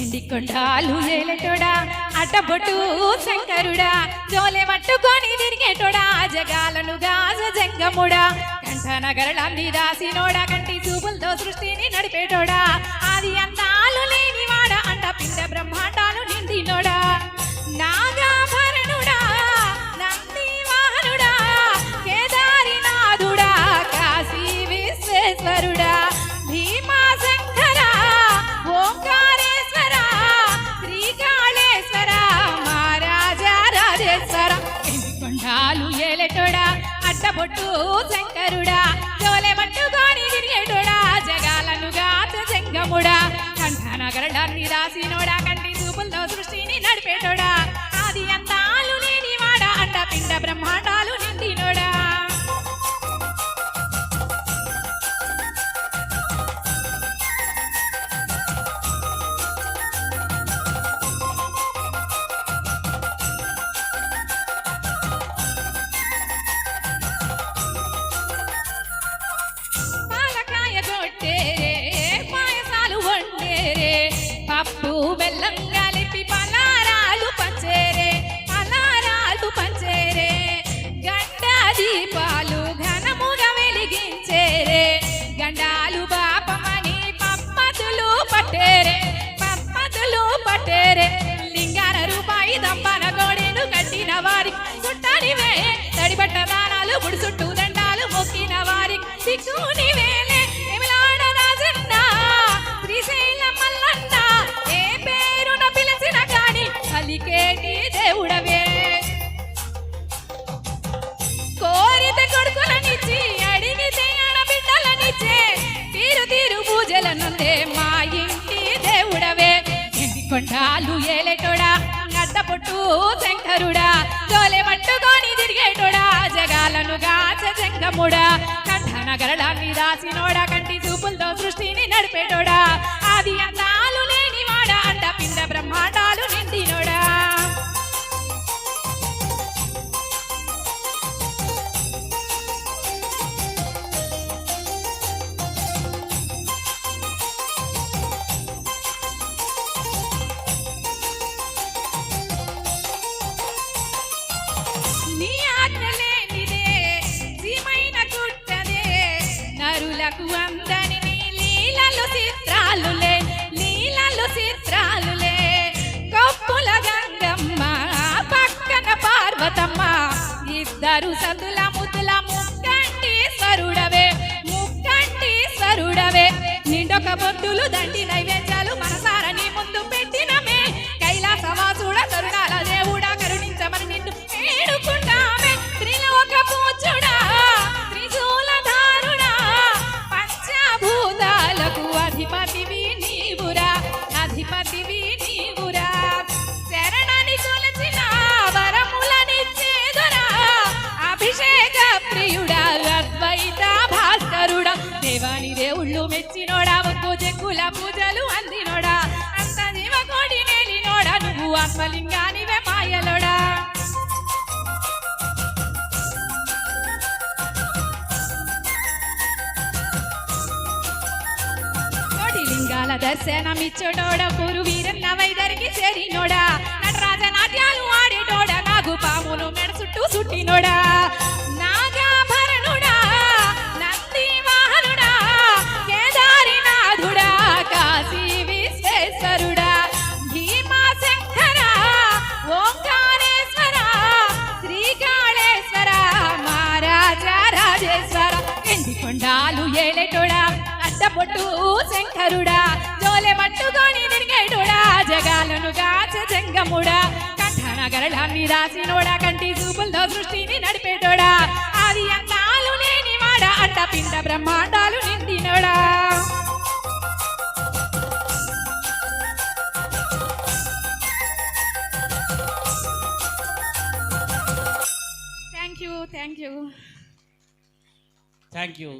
ఎండి కొండాలు ఏలటోడా అటబొట్టు శంకరుడా? జోలె పట్టుకొని తిరిగేటోడా? జగాలను గాజ జంగముడా? కంఠ నగరలాంది దాసినోడా కంటి చూపులతో సృష్టిని నడిపేటోడా? అట్టబొట్టు శంకరుడా జోలె పట్టుకొని తిరిగేటోడా జగాలను గాత జంగముడా కంఠనగరడాన్ని రాసినోడా కంటి చూపుల్లో సృష్టిని నడిపేటోడా. తడిబట్ట దానాలు దండాలు మొక్కిన వారి సిక్కుని వేలే ఎమిలాడ శ్రీశైలం మల్లన్న ఏ పేరున పిలిచిన కాని పలికేటి దేవుడవే. కోరిత కొడుకులనిచ్చి అడిగితే ఆడబిడ్డలనిచ్చే తీరు తీరు పూజలనుందే మా ఇంటి దేవుడవే. ఎండి కొండాలు ఏలేటోడా? గడ్డపొట్టు శంకరుడా తోలే పట్టుకొని తిరిగేటోడా? జగాలను గాచ జంగముడా. కంఠ నగరడాన్ని రాసినోడా కంటి చూపులతో సృష్టిని నడిపేటోడా? ఆది అందాలు లేనివాడా? అంట పిండ బ్రహ్మాండాలు నిన్న నరులకు అందని నీ లీలలు చిత్రాలులే లీలలు చిత్రాలులే. కొప్పుల గంగమ్మ పక్కన పార్వతమ్మ ఇద్దరు సదుల ముతుల ముక్కంటి స్వరుడవే ముక్కంటి స్వరుడవే నిండొక బొద్దులు దండి అధిపతివి నీవురా. శరణని కొలచిన వరములనిచ్చేదురా అభిషేక ప్రియుడా అద్వైత భాస్కరుడా. దేవాని దేవుళ్ళు మెచ్చినోడా ఒక్కో చెక్కుల పూజలు అందినోడా. అంత జీవకోడి నేలినోడా నువ్వు ఆత్మలింగానివే మాయ కోటి లింగాల దర్శనమిచ్చోడోడ పురు వీరన్న వైదరికి చేరినోడా. నటరాజ నాట్యాలు ఆడేటోడ నాగు పాములు మెడ చుట్టూ సుట్టినోడా నాగాభరణుడా నంది వాహనుడా కేదారినాథుడా కాశీ విశ్వేశ్వరుడా. భీమా శంకర ఓంకారేశ్వర శ్రీకాళేశ్వర మహారాజా రాజేశ్వర. ఎండి కొండాలు ఏలేటోడా బొట్టు శంకరుడా జోలె పట్టుకొని తిరిగేటోడా జగాలను గాచ జంగముడా కంఠనగరడాన్ని రాసినోడా కంటి చూపులతో సృష్టిని నడిపేటోడా అది అంతాలు లేనివాడా అంట పిండ బ్రహ్మాండాలు నిండినోడా. Thank you thank you. Thank you.